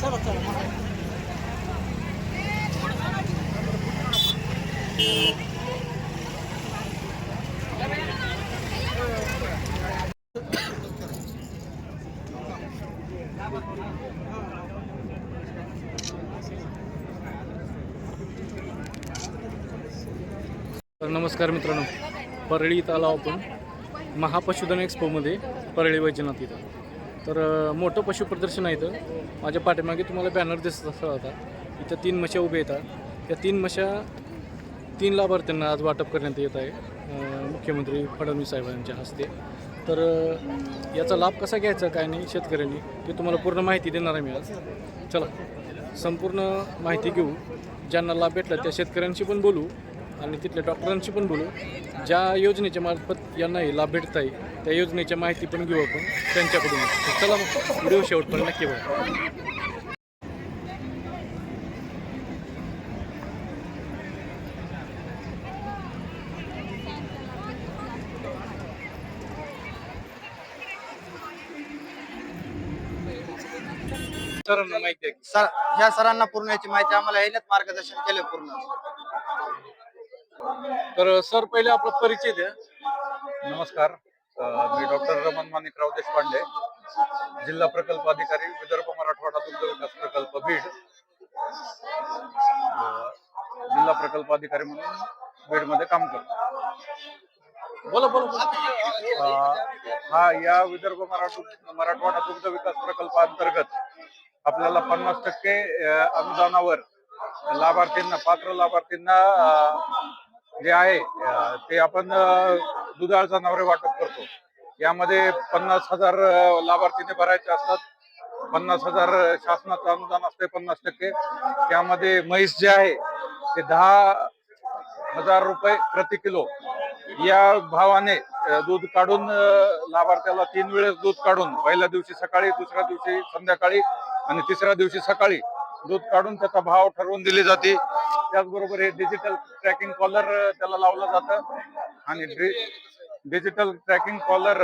तर नमस्कार मित्रांनो परळी इथं आलो आपण महापशुधन एक्सपोमध्ये परळी वैजनाथ इथं. तर मोठं पशु प्रदर्शन आहे इथं. माझ्या पाठीमागे तुम्हाला बॅनर दिसत असा होता इथं तीन मशा उभ्या येतात. त्या तीन मशा तीन लाभार्थ्यांना आज वाटप करण्यात येत आहे मुख्यमंत्री फडणवीस साहेबांच्या हस्ते. तर याचा लाभ कसा घ्यायचा काय नाही शेतकऱ्यांनी ते तुम्हाला पूर्ण माहिती देणार आहे मी आज. चला संपूर्ण माहिती घेऊ. ज्यांना लाभ भेटला त्या शेतकऱ्यांशी पण बोलू. आणि तिथल्या डॉक्टरांशी पण बोलू. ज्या योजनेच्या मार्फत यांनाही लाभ भेटत आहे त्या योजनेच्या माहिती पण घेऊ आपण त्यांच्याकडून. चला मग व्हिडिओ शेवटपर्यंत नक्की बघा. सरांना माहिती आहे सर ह्या सरांना पूर्ण याची माहिती आम्हाला यायलाच मार्गदर्शन केलं पूर्ण. तर सर पहिले आपला परिचय द्या. नमस्कार. मी डॉक्टर रमण माणिकराव देशपांडे जिल्हा प्रकल्प अधिकारी विदर्भ मराठवाडा दुग्ध विकास प्रकल्प बीड. जिल्हा प्रकल्प अधिकारी म्हणून बीडमध्ये काम करतो. बोला बोला हा या विदर्भ मराठा मराठवाडा दुग्ध विकास प्रकल्पाअंतर्गत आपल्याला पन्नास टक्के अनुदानावर लाभार्थींना पात्र लाभार्थींना जे आहे ते आपण दुधाळ जनावरे वाटप करतो. यामध्ये पन्नास हजार लाभार्थीने भरायचे असतात. पन्नास हजार शासनाचं अनुदान असते पन्नास टक्के. त्यामध्ये म्हैस जे आहे ते दहा हजार रुपये प्रति किलो. या भावाने दूध काढून लाभार्थ्याला तीन वेळेस दूध काढून पहिल्या दिवशी सकाळी दुसऱ्या दिवशी संध्याकाळी आणि तिसऱ्या दिवशी सकाळी दूध काढून त्याचा भाव ठरवून दिली जाते. त्याचबरोबर हे डिजिटल ट्रॅकिंग कॉलर त्याला लावलं जातं. आणि डिजिटल ट्रॅकिंग कॉलर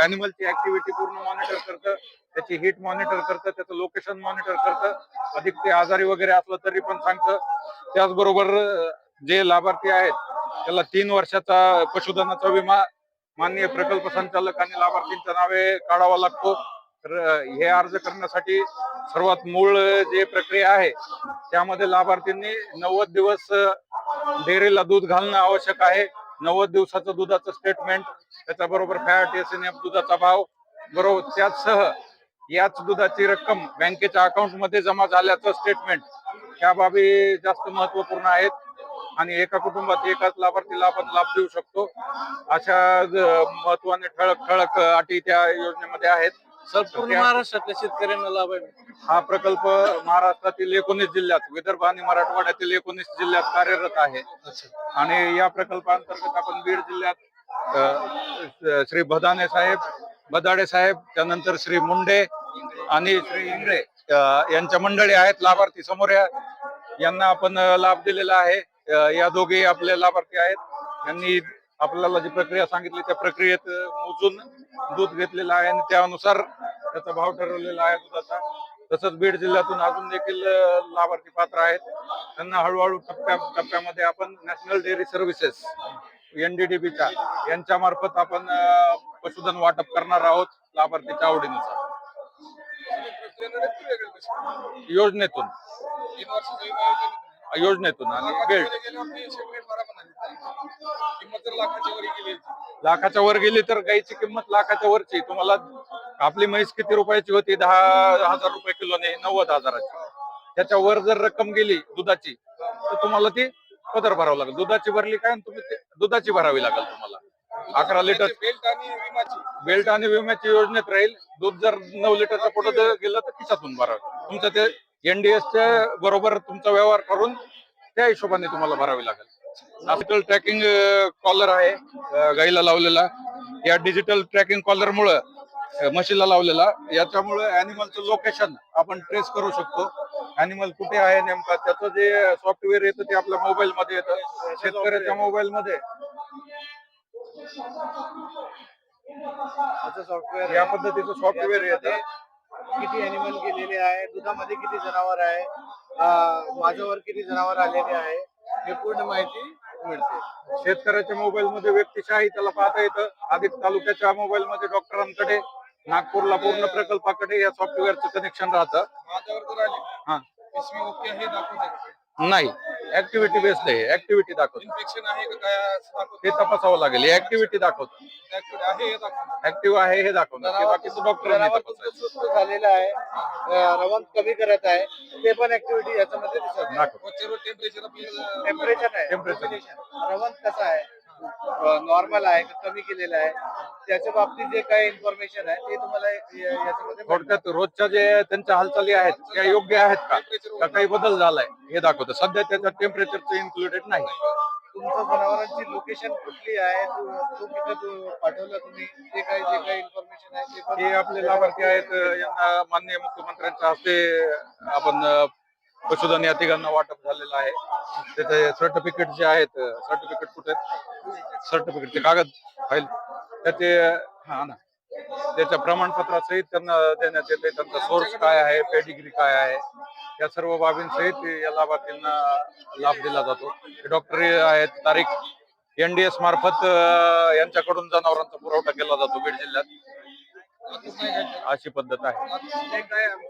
अॅनिमलची ऍक्टिव्हिटी पूर्ण मॉनिटर करतं. त्याची हिट मॉनिटर करतं. त्याचं लोकेशन मॉनिटर करतं. अधिक ते आजारी वगैरे असलं तरी पण सांगतं. त्याचबरोबर जे लाभार्थी आहेत त्याला तीन वर्षाचा पशुधनाचा विमा माननीय प्रकल्प संचालक आणि लाभार्थींच्या नावे काढावा लागतो. तर हे अर्ज करण्यासाठी सर्वात मूळ जे प्रक्रिया आहे त्यामध्ये लाभार्थींनी नव्वद दिवस डेअरीला दूध घालणं आवश्यक आहे. नव्वद दिवसाचं दुधाचं स्टेटमेंट त्याच्याबरोबर फॅट एस एन एफ दुधाचा भाव बरोबर त्याचसह याच दुधाची रक्कम बँकेच्या अकाउंटमध्ये जमा झाल्याचं स्टेटमेंट ह्या बाबी जास्त महत्त्वपूर्ण आहेत आणि एका कुटुंबात एकाच लाभार्थीला आपण लाभ देऊ शकतो. अशा महत्वाने ठळक ठळक अटी त्या योजनेमध्ये आहेत. सर पूर्ण महाराष्ट्रातल्या शेतकऱ्यांना लाभ आहे. हा प्रकल्प महाराष्ट्रातील एकोणीस जिल्ह्यात विदर्भ आणि मराठवाड्यातील एकोणीस जिल्ह्यात कार्यरत आहे. आणि या प्रकल्पांतर्गत आपण बीड जिल्ह्यात अ, श्री भदाने साहेब बदाडे साहेब त्यानंतर श्री मुंडे आणि श्री इंगळे अ, यांच्या मंडळी आहेत लाभार्थी समोर या यांना आपण अ, लाभ दिलेला आहे. अ, या दोघे आपले लाभार्थी आहेत. यांनी आपल्याला जी प्रक्रिया सांगितली त्या प्रक्रियेत मोजून दूध घेतलेलं आहे आणि त्यानुसार त्याचा भाव ठरवलेला आहे दुधाचा. तसंच बीड जिल्ह्यातून अजून देखील लाभार्थी पात्र आहेत. त्यांना हळूहळू टप्प्या टप्प्यामध्ये आपण नॅशनल डेअरी सर्व्हिसेस एनडीडीबीच्या यांच्या मार्फत आपण पशुधन वाटप करणार आहोत लाभार्थीच्या आवडीनुसार. योजनेतून. योजनेतून आणि बेल्ट लाखाच्या वर गेली तर गाईची किंमत लाखाच्या वरची. तुम्हाला आपली म्हैस किती रुपयाची होती? दहा हजार रुपये किलोने नव्वद हजाराची. त्याच्या वर जर रक्कम गेली दुधाची तर तुम्हाला ती पदर भरावं लागेल. दुधाची भरली काय? तुम्ही ते- दुधाची भरावी लागेल तुम्हाला. अकरा लिटर बेल्ट आणि विम्याची बेल्ट आणि विम्याची योजनेत राहील. दूध जर नऊ लिटरच्या पुढे गेलं तर खिशातून भरावं. तुमचं ते एनडीएसच्या बरोबर तुमचा व्यवहार करून त्या हिशोबाने तुम्हाला भरावी लागेल. डिजिटल ट्रॅकिंग कॉलर आहे गाईला लावलेला. या डिजिटल ट्रॅकिंग कॉलर मुळे म्हशीला लावलेला. याच्यामुळे अॅनिमलचं लोकेशन आपण ट्रेस करू शकतो. अॅनिमल कुठे आहे नेमका? त्याचं जे सॉफ्टवेअर येतं ते आपल्या मोबाईल मध्ये येतं. शेतकऱ्याच्या मोबाईल मध्ये. सॉफ्टवेअर या पद्धतीचं सॉफ्टवेअर येतं. किती अॅनिमल गेलेले आहे? दुधामध्ये किती जनावर आहे? माझ्यावर किती जनावर आलेले आहे? हे पूर्ण माहिती मिळते. शेतकऱ्याच्या मोबाईल मध्ये व्यक्तिशः त्याला पाहता येतं. अधिक तालुक्याच्या मोबाईल मध्ये डॉक्टरांकडे नागपूरला पूर्ण प्रकल्पाकडे या सॉफ्टवेअरचं कनेक्शन राहतं. हा. नाही. ऍक्टिव्हिटी बेस्ड आहे. ऍक्टिव्हिटी दाखवतो. इन्फेक्शन आहे का काय? ते तपासावं लागेल. ऍक्टिव्हिटी दाखवतो. ऍक्टिव्ह आहे हे दाखवणार ते बाकीचं डॉक्टरांनी तपासायचं. सुस्त झालेलं आहे. अं, रवंथ कमी करत आहे. ते पण ऍक्टिव्हिटी याच्यामध्ये दिसत. दाखव टेम्परेचर टेम्परेचर आहे. Temperature. Combination. रवंथ कसं आहे? नॉर्मल आहे का कमी केलेलं आहे त्याच्या बाबतीत जे काही इन्फॉर्मेशन आहे ते तुम्हाला या- याच्यामध्ये. थोडक्यात रोजच्या जे त्यांच्या हालचाली आहेत त्या योग्य आहेत का? का काही बदल झालाय? हे दाखवतं. सध्या त्याच्यात टेम्परेचरचं इन्क्लुडेड नाही. तुमचं जनावरांची लोकेशन कुठली आहे? तू तू किती तू पाठवलं तुम्ही? ते काही जे काही इन्फॉर्मेशन आहे ते पण हे आपले लाभार्थी आहेत यांना माननीय मुख्यमंत्र्यांच्या हस्ते आपण अ, पशुधन या तिघांना वाटप झालेलं आहे. त्याचे सर्टिफिकेट जे आहेत सर्टिफिकेट कुठे सर्टिफिकेटचे कागद फाईल. त्याचे हा ना. त्याच्या प्रमाणपत्रासहित त्यांना देण्यात येते. त्यांचा सोर्स काय आहे पेडिग्री काय आहे? या सर्व बाबींसहित या लाभार्थींना लाभ दिला जातो. डॉक्टर आहेत तारीख एनडीएस मार्फत यांच्याकडून जनावरांचा पुरवठा केला जातो बीड जिल्ह्यात. अशी पद्धत आहे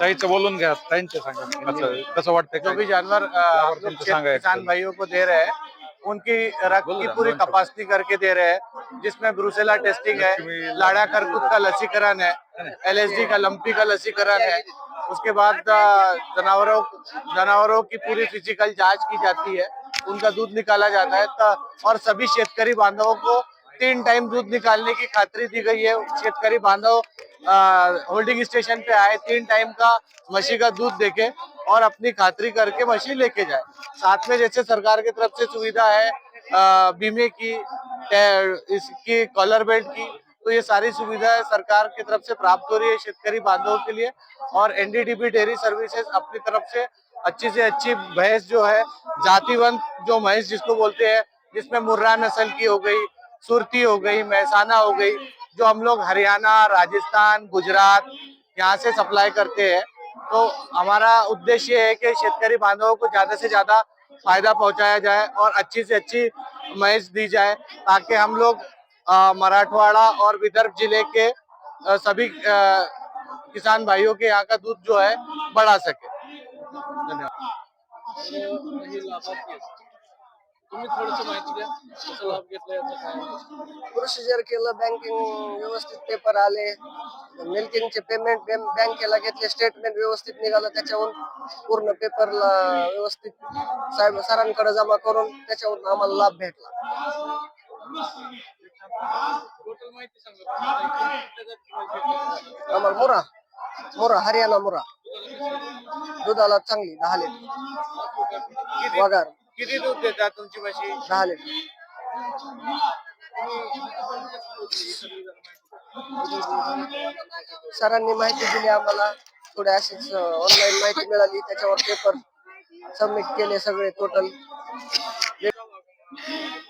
ताईचं बोलून घ्या ताईंचे सांगा कसं कसं काय? जानवर अ, आप लोग लाभार्थियों को सांगा किसान. भाइयों को दे रहे हैं उनकी रक्त की पूरी तपासनी करके दे रहे हैं जिसमें ब्रूसेला टेस्टिंग है लाड़ा खरकुट का लसीकरण है एलएसडी का लंपी का लसीकरण है। उसके बाद जानवरों जानवरों की पूरी फ़िज़िकल जाँच की जाती है। उनका दूध निकाला जाता है। और सभी शेतकारी बांधवों को तीन टाइम दूध निकालने की खातरी दी गई है। शेतकारी बांधव होल्डिंग स्टेशन पे आए तीन टाइम का मछली का दूध देके और अपनी खातरी करके मछली लेके जाए। साथ में जैसे सरकार की तरफ़ से सुविधा है अ, बीमे की इसकी कॉलर बेल्ट की तो ये सारी सुविधाएँ सरकार की तरफ़ से प्राप्त हो रही है शेतकारी बांधवों के लिए। और एनडीडीबी डेयरी सर्विसेज़ अपनी तरफ़ से अच्छी से अच्छी भैंस जो है जातिवंत जो भैंस जिसको बोलते हैं जिसमें मुर्रा नस्ल की हो गई सुरती हो गई महसाना हो गई जो हम लोग हरियाणा राजस्थान गुजरात यहाँ से सप्लाई करते हैं तो हमारा उद्देश्य है कि शेतकरी बांधवों को ज़्यादा से ज़्यादा फ़ायदा पहुँचाया जाए और अच्छी से अच्छी मैच दी जाए ताकि हम लोग मराठवाड़ा और विदर्भ ज़िले के अ, सभी अ, किसान भाइयों के यहाँ का दूध जो है बढ़ा सके। तुम्ही माहिती द्या. कसं लाभ घेतला याचा काय? प्रोसिजर केलं बँकिंग व्यवस्थित पेपर आले. मिल्किंगचे पेमेंट बँकेला घेतले स्टेटमेंट व्यवस्थित निघालं त्याच्यावरून पूर्ण पेपरला व्यवस्थित साहेब सरांकडे जमा करून त्याच्यावरून आम्हाला लाभ भेटला. टोटल माहिती सांगा तुम्हाला एकूण कुठल्या जाती म्हैस भेटल्या? आम्हाला मुरा. मुरा हरियाणा मुरा. दुधाला चांगली दहा लिटर. वगार. किती दूध देतात तुमची म्हशी? दहा लिटर. सरांनी माहिती दिली आम्हाला. थोडी अशीच ऑनलाईन माहिती मिळाली. त्याच्यावर पेपर सबमिट केले सगळे टोटल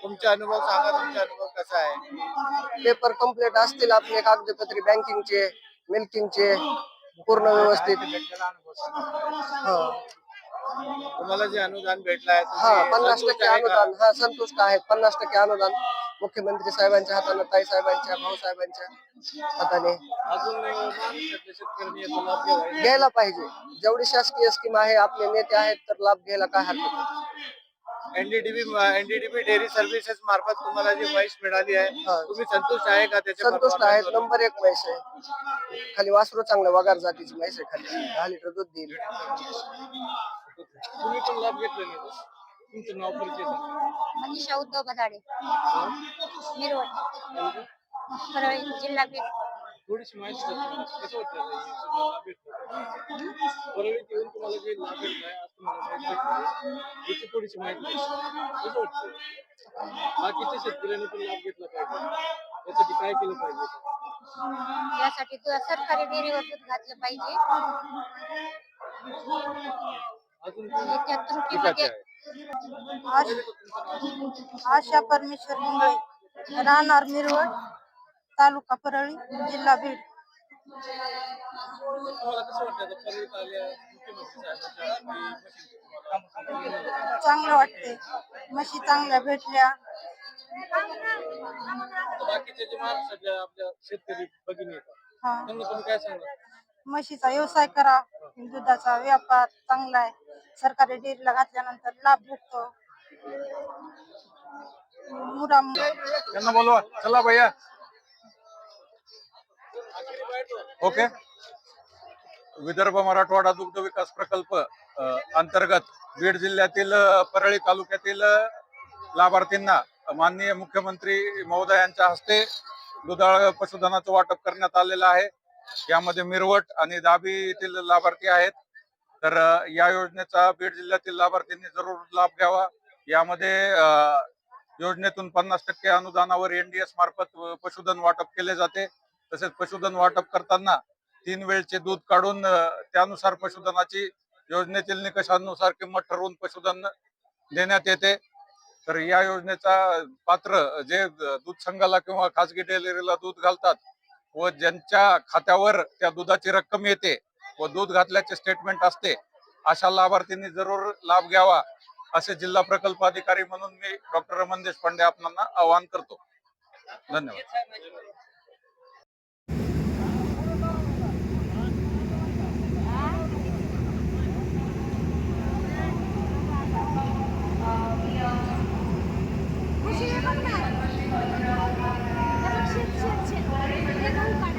तुमचे अनुभव सांगा तुमचा अनुभव कसा आहे? पेपर कंप्लीट असतील आपले कागदपत्रे बँकिंगचे मिल्किंगचे पूर्ण व्यवस्थित. हो. तुम्हाला जे अनुदान भेटलं आहे हा तुम्ही पन्नास संतुष्ट टक्के आहे का? अनुदान. हा संतुष्ट आहेत? पन्नास टक्के अनुदान मुख्यमंत्री साहेबांच्या हाताने ताई साहेबांच्या भाऊ साहेबांच्या हाताने अजून अं, महाराष्ट्रातल्या शेतकऱ्यांनी याचा लाभ घ्यावा घ्यायला पाहिजे. जेवढी शासकीय स्कीम आहे आपले नेते आहेत तर लाभ घ्यायला काय हरकत नाही. एनडीडीबी एनडीडीबी डेअरी सर्व्हिसेस मार्फत तुम्हाला जी म्हैस मिळाली आहे हा. तुम्ही संतुष्ट आहे का त्याच्या संतुष्ट performance वरून? नंबर एक म्हैस आहे. खाली वासरू चांगलं वगार जातीची म्हैस आहे खाली. दहा लिटर दूध देईल. तुम्ही पण लाभ घेतलेला आहे का? तुमचं नाव परिचय सांगा. मनीषा उद्धव बदाडे परळी जिल्हा बीड. थोडीशी माहिती. कसं वाटतं हे परळीत येऊन तुम्हाला जे लाभ भेटलाय आज तुम्हाला याची थोडीशी माहिती कसं वाटतं बाकीच्या शेतकऱ्यांनी पण लाभ घेतला पाहिजे यासाठी काय केलं पाहिजे यासाठी तू सरकारी डेअरीवर दूध घातलं पाहिजे. त्रुटीमध्ये आशा परमेश्वर इंगळे राहणार मिरवड तालुका परळी जिल्हा बीड. चांगलं वाटते म्हशी चांगल्या भेटल्या. बाकीचे जे महाराष्ट्रातल्या आपल्या शेतकरी भगिनी येतात हा. त्यांना तुम्ही काय सांगा म्हशीचा व्यवसाय करा. दुधाचा व्यापार चांगला आहे. सरकारी डेअरीला घातल्यानंतर लाभ भेटतो. मुराम त्यांना बोलवा. चला भैया. ओके. विदर्भ मराठवाडा दुग्ध विकास प्रकल्प अंतर्गत बीड जिल्ह्यातील परळी तालुक्यातील लाभार्थींना माननीय मुख्यमंत्री महोदयांच्या हस्ते दुधाळ पशुधनाचं वाटप करण्यात आलेलं आहे. यामध्ये मिरवट आणि दाबी येथील लाभार्थी आहेत. तर या योजनेचा बीड जिल्ह्यातील लाभार्थींनी जरूर लाभ घ्यावा. यामध्ये योजनेतून पन्नास टक्के अनुदानावर एनडीएस मार्फत पशुधन वाटप केले जाते. तसेच पशुधन वाटप करताना तीन वेळचे दूध काढून त्यानुसार पशुधनाची योजनेतील निकषानुसार किंमत ठरवून पशुधन देण्यात येते. तर या योजनेचा पात्र जे दूध संघाला किंवा खाजगी डेअरीला दूध घालतात व ज्यांच्या खात्यावर त्या दुधाची रक्कम येते व दूध घातल्याचे स्टेटमेंट असते अशा लाभार्थींनी जरूर लाभ घ्यावा असे जिल्हा प्रकल्प अधिकारी म्हणून मी डॉक्टर रमण देशपांडे आपणांना आवाहन करतो. धन्यवाद. কাটা